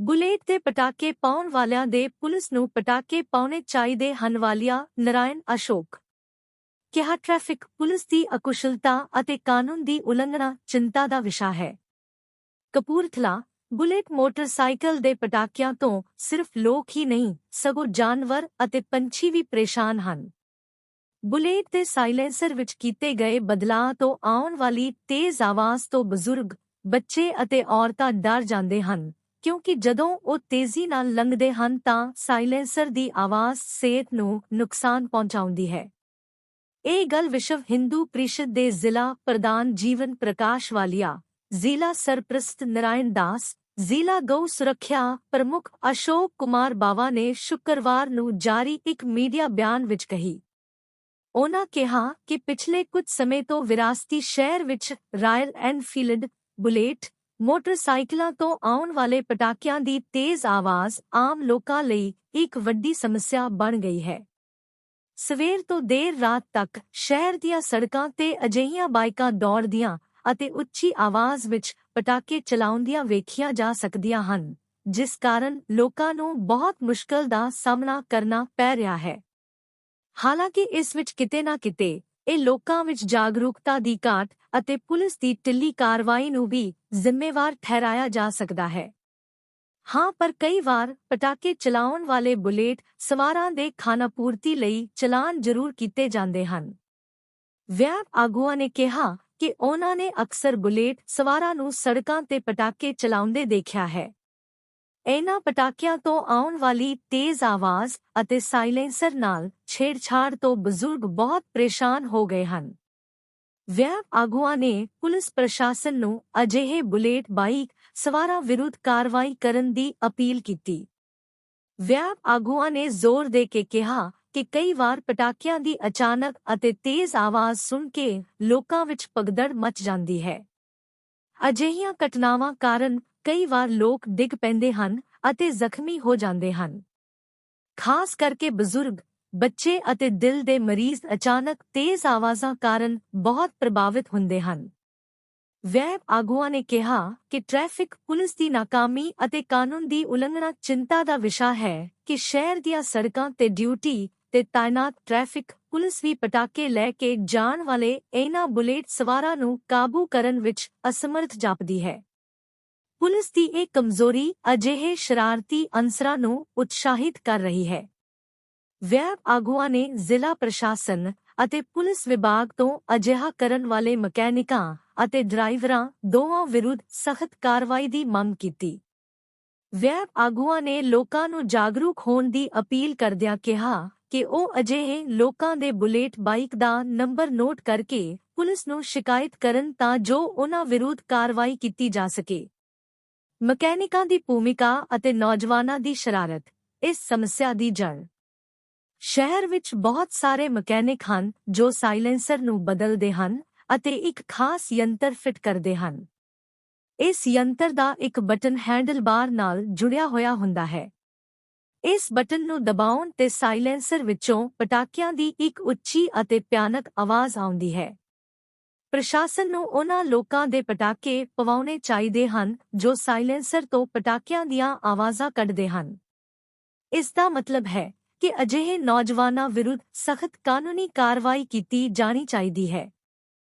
Bullet ਦੇ ਪਟਾਕੇ ਪਾਉਣ ਵਾਲਿਆਂ ਦੇ ਪੁਲਿਸ ਨੂੰ ਪਟਾਕੇ ਪਾਉਣੇ ਚਾਹੀਦੇ ਹਨ ਵਾਲਿਆ ਨਰਾਇਣ ਅਸ਼ੋਕ। ਕਿਹਾ, ਟ੍ਰੈਫਿਕ, ਪੁਲਿਸ ਦੀ ਅਕੁਸ਼ਲਤਾ ਅਤੇ ਕਾਨੂੰਨ ਦੀ ਉਲੰਘਣਾ ਚਿੰਤਾ ਦਾ ਵਿਸ਼ਾ ਹੈ। ਕਪੂਰਥਲਾ, ਬੁਲੇਟ ਮੋਟਰਸਾਈਕਲ ਦੇ ਪਟਾਕਿਆਂ ਤੋਂ ਸਿਰਫ ਲੋਕ ਹੀ ਨਹੀਂ, ਸਗੋਂ ਜਾਨਵਰ ਅਤੇ ਪੰਛੀ ਵੀ ਪਰੇਸ਼ਾਨ ਹਨ। ਬੁਲੇਟ ਦੇ ਸਾਇਲੈਂਸਰ ਵਿੱਚ ਕੀਤੇ ਗਏ ਬਦਲਾਅ ਤੋਂ ਆਉਣ ਵਾਲੀ ਤੇਜ਼ ਆਵਾਜ਼ ਤੋਂ ਬਜ਼ੁਰਗ, ਬੱਚੇ ਅਤੇ ਔਰਤਾਂ ਡਰ ਜਾਂਦੇ ਹਨ। ਕਿਉਂਕਿ ਜਦੋਂ ਉਹ ਤੇਜ਼ੀ ਨਾਲ ਲੰਘਦੇ ਹਨ ਤਾਂ ਸਾਇਲੈਂਸਰ ਦੀ ਆਵਾਜ਼ ਸਿਹਤ ਨੂੰ ਨੁਕਸਾਨ ਪਹੁੰਚਾਉਂਦੀ ਹੈ। ਇਹ ਗੱਲ ਵਿਸ਼ਵ ਹਿੰਦੂ ਪ੍ਰੀਸ਼ਦ ਦੇ ਜ਼ਿਲ੍ਹਾ ਪ੍ਰਧਾਨ ਜੀਵਨ ਪ੍ਰਕਾਸ਼ ਵਾਲੀਆ, ਜ਼ਿਲ੍ਹਾ ਸਰਪ੍ਰਸਤ ਨਰਾਇਣ ਦਾਸ, ਜ਼ਿਲ੍ਹਾ ਗਊ ਸੁਰੱਖਿਆ ਪ੍ਰਮੁੱਖ ਅਸ਼ੋਕ ਕੁਮਾਰ ਬਾਵਾ ਨੇ ਸ਼ੁੱਕਰਵਾਰ ਨੂੰ ਜਾਰੀ ਇੱਕ ਮੀਡੀਆ ਬਿਆਨ ਵਿੱਚ ਕਹੀ। ਉਹਨਾਂ ਕਿਹਾ ਕਿ ਪਿਛਲੇ ਕੁਝ ਸਮੇਂ ਤੋਂ ਵਿਰਾਸਤੀ ਸ਼ਹਿਰ ਵਿੱਚ ਰਾਇਲ ਐਨਫੀਲਡ ਬੁਲੇਟ ਮੋਟਰਸਾਈਕਲਾਂ ਤੋਂ ਆਉਣ ਵਾਲੇ ਪਟਾਕਿਆਂ ਦੀ ਤੇਜ਼ ਆਵਾਜ਼ ਆਮ ਲੋਕਾਂ ਲਈ ਇੱਕ ਵੱਡੀ ਸਮੱਸਿਆ ਬਣ ਗਈ ਹੈ। ਸਵੇਰ ਤੋਂ ਦੇਰ ਰਾਤ ਤੱਕ ਸ਼ਹਿਰ ਦੀਆਂ ਸੜਕਾਂ ਤੇ ਅਜਿਹੀਆਂ ਬਾਈਕਾਂ ਦੌੜਦੀਆਂ ਅਤੇ ਉੱਚੀ ਆਵਾਜ਼ ਵਿੱਚ ਪਟਾਕੇ ਚਲਾਉਂਦੀਆਂ ਵੇਖੀਆਂ ਜਾ ਸਕਦੀਆਂ ਹਨ, ਜਿਸ ਕਾਰਨ ਲੋਕਾਂ ਨੂੰ ਬਹੁਤ ਮੁਸ਼ਕਲ ਦਾ ਸਾਹਮਣਾ ਕਰਨਾ ਪੈ ਰਿਹਾ ਹੈ। ਹਾਲਾਂਕਿ ਇਸ ਵਿੱਚ ਕਿਤੇ ਨਾ ਕਿਤੇ ਇਹ ਲੋਕਾਂ ਵਿੱਚ ਜਾਗਰੂਕਤਾ ਦੀ ਘਾਟ ਅਤੇ ਪੁਲਿਸ ਦੀ ਢਿੱਲੀ ਕਾਰਵਾਈ ਨੂੰ ਵੀ ਜ਼ਿੰਮੇਵਾਰ ਠਹਿਰਾਇਆ ਜਾ ਸਕਦਾ ਹੈ। ਹਾਂ, ਪਰ ਕਈ ਵਾਰ ਪਟਾਕੇ ਚਲਾਉਣ ਵਾਲੇ ਬੁਲੇਟ ਸਵਾਰਾਂ ਦੇ ਖਾਨਾਪੂਰਤੀ ਲਈ ਚਲਾਨ ਜ਼ਰੂਰ ਕੀਤੇ ਜਾਂਦੇ ਹਨ। ਵਿਆਹ ਆਗੂਆਂ ਨੇ ਕਿਹਾ ਕਿ ਉਹਨਾਂ ਨੇ ਅਕਸਰ ਬੁਲੇਟ ਸਵਾਰਾਂ ਨੂੰ ਸੜਕਾਂ ਤੇ ਪਟਾਕੇ ਚਲਾਉਂਦੇ ਦੇਖਿਆ ਹੈ। ਇਹਨਾਂ ਪਟਾਕਿਆਂ ਤੋਂ ਆਉਣ ਵਾਲੀ ਤੇਜ਼ ਆਵਾਜ਼ ਅਤੇ ਸਾਇਲੈਂਸਰ ਨਾਲ ਛੇੜਛਾੜ ਤੋਂ ਬਜ਼ੁਰਗ ਬਹੁਤ ਪਰੇਸ਼ਾਨ ਹੋ ਗਏ ਹਨ। ਵਿਆਹ ਆਗੂਆਂ ਨੇ ਪੁਲਿਸ ਪ੍ਰਸ਼ਾਸਨ ਨੂੰ ਅਜਿਹੇ ਬੁਲੇਟ ਬਾਈਕ ਸਵਾਰਾਂ ਵਿਰੁੱਧ ਕਾਰਵਾਈ ਕਰਨ ਦੀ ਅਪੀਲ ਕੀਤੀ। ਵਿਆਪ ਆਗੂਆਂ ਨੇ ਜ਼ੋਰ ਦੇ ਕੇ ਕਿਹਾ ਕਿ ਕਈ ਵਾਰ ਪਟਾਕਿਆਂ ਦੀ ਅਚਾਨਕ ਅਤੇ ਤੇਜ਼ ਆਵਾਜ਼ ਸੁਣ ਕੇ ਲੋਕਾਂ ਵਿੱਚ ਪਗਦੜ ਮਚ ਜਾਂਦੀ ਹੈ। ਅਜਿਹੀਆਂ ਘਟਨਾਵਾਂ ਕਾਰਨ ਕਈ ਵਾਰ ਲੋਕ ਡਿੱਗ ਪੈਂਦੇ ਹਨ ਅਤੇ ਜ਼ਖਮੀ ਹੋ ਜਾਂਦੇ ਹਨ। ਖਾਸ ਕਰਕੇ ਬਜ਼ੁਰਗ, ਬੱਚੇ ਅਤੇ ਦਿਲ ਦੇ ਮਰੀਜ਼ ਅਚਾਨਕ ਤੇਜ਼ ਆਵਾਜ਼ਾਂ ਕਾਰਨ ਬਹੁਤ ਪ੍ਰਭਾਵਿਤ ਹੁੰਦੇ ਹਨ। ਵੈਬ ਆਗੂਆਂ ਨੇ ਕਿਹਾ ਕਿ ਟ੍ਰੈਫਿਕ, ਪੁਲਿਸ ਦੀ ਨਾਕਾਮੀ ਅਤੇ ਕਾਨੂੰਨ ਦੀ ਉਲੰਘਣਾ ਚਿੰਤਾ ਦਾ ਵਿਸ਼ਾ ਹੈ ਕਿ ਸ਼ਹਿਰ ਦੀਆਂ ਸੜਕਾਂ ਤੇ ਡਿਊਟੀ ਤੇ ਤਾਇਨਾਤ ਟ੍ਰੈਫਿਕ, ਪੁਲਿਸ ਵੀ ਪਟਾਕੇ ਲੈ ਕੇ ਜਾਣ ਵਾਲੇ ਇਹਨਾਂ ਬੁਲੇਟ ਸਵਾਰਾਂ ਨੂੰ ਕਾਬੂ ਕਰਨ ਵਿੱਚ ਅਸਮਰਥ ਜਾਪਦੀ ਹੈ। ਪੁਲਿਸ ਦੀ ਇਹ ਕਮਜ਼ੋਰੀ ਅਜਿਹੇ ਸ਼ਰਾਰਤੀ ਅੰਸਰਾਂ ਨੂੰ ਉਤਸ਼ਾਹਿਤ ਕਰ ਰਹੀ ਹੈ। ਵਿਆਹ ਆਗੂਆਂ ਨੇ ਜ਼ਿਲ੍ਹਾ ਪ੍ਰਸ਼ਾਸਨ ਅਤੇ ਪੁਲਿਸ ਵਿਭਾਗ ਤੋਂ ਅਜਿਹਾ ਕਰਨ ਵਾਲੇ ਮਕੈਨਿਕਾਂ ਅਤੇ ਡਰਾਈਵਰਾਂ ਦੋਵਾਂ ਵਿਰੁੱਧ ਸਖਤ ਕਾਰਵਾਈ ਦੀ ਮੰਗ ਕੀਤੀ। ਵਿਆਹ ਆਗੂਆਂ ਨੇ ਲੋਕਾਂ ਨੂੰ ਜਾਗਰੂਕ ਹੋਣ ਦੀ ਅਪੀਲ ਕਰਦਿਆਂ ਕਿਹਾ ਕਿ ਉਹ ਅਜਿਹੇ ਲੋਕਾਂ ਦੇ ਬੁਲੇਟ ਬਾਈਕ ਦਾ ਨੰਬਰ ਨੋਟ ਕਰਕੇ ਪੁਲਿਸ ਨੂੰ ਸ਼ਿਕਾਇਤ ਕਰਨ ਤਾਂ ਜੋ ਉਹਨਾਂ ਵਿਰੁੱਧ ਕਾਰਵਾਈ ਕੀਤੀ ਜਾ ਸਕੇ। ਮਕੈਨਿਕਾਂ ਦੀ ਭੂਮਿਕਾ ਅਤੇ ਨੌਜਵਾਨਾਂ ਦੀ ਸ਼ਰਾਰਤ, ਇਸ ਸਮੱਸਿਆ ਦੀ ਜੜ। ਸ਼ਹਿਰ ਵਿੱਚ ਬਹੁਤ ਸਾਰੇ ਮਕੈਨਿਕ ਹਨ ਜੋ ਸਾਇਲੈਂਸਰ ਨੂੰ ਬਦਲਦੇ ਹਨ ਅਤੇ ਇੱਕ ਖਾਸ ਯੰਤਰ ਫਿੱਟ ਕਰਦੇ ਹਨ। ਇਸ ਯੰਤਰ ਦਾ ਇੱਕ ਬਟਨ ਹੈਂਡਲਬਾਰ ਨਾਲ ਜੁੜਿਆ ਹੋਇਆ ਹੁੰਦਾ ਹੈ। ਇਸ ਬਟਨ ਨੂੰ ਦਬਾਉਣ ਤੇ ਸਾਇਲੈਂਸਰ ਵਿੱਚੋਂ ਪਟਾਕਿਆਂ ਦੀ ਇੱਕ ਉੱਚੀ ਅਤੇ ਭਿਆਨਕ ਆਵਾਜ਼ ਆਉਂਦੀ ਹੈ। ਪ੍ਰਸ਼ਾਸਨ ਨੂੰ ਉਹਨਾਂ ਲੋਕਾਂ ਦੇ ਪਟਾਕੇ ਪਵਾਉਣੇ ਚਾਹੀਦੇ ਹਨ, ਜੋ ਸਾਇਲੈਂਸਰ ਤੋਂ ਪਟਾਕਿਆਂ ਦੀਆਂ ਆਵਾਜ਼ਾਂ ਕੱਢਦੇ ਹਨ। ਇਸ ਦਾ ਮਤਲਬ ਹੈ ਕਿ ਅਜਿਹੇ ਨੌਜਵਾਨਾਂ ਵਿਰੁੱਧ ਸਖਤ ਕਾਨੂੰਨੀ ਕਾਰਵਾਈ ਕੀਤੀ ਜਾਣੀ ਚਾਹੀਦੀ ਹੈ।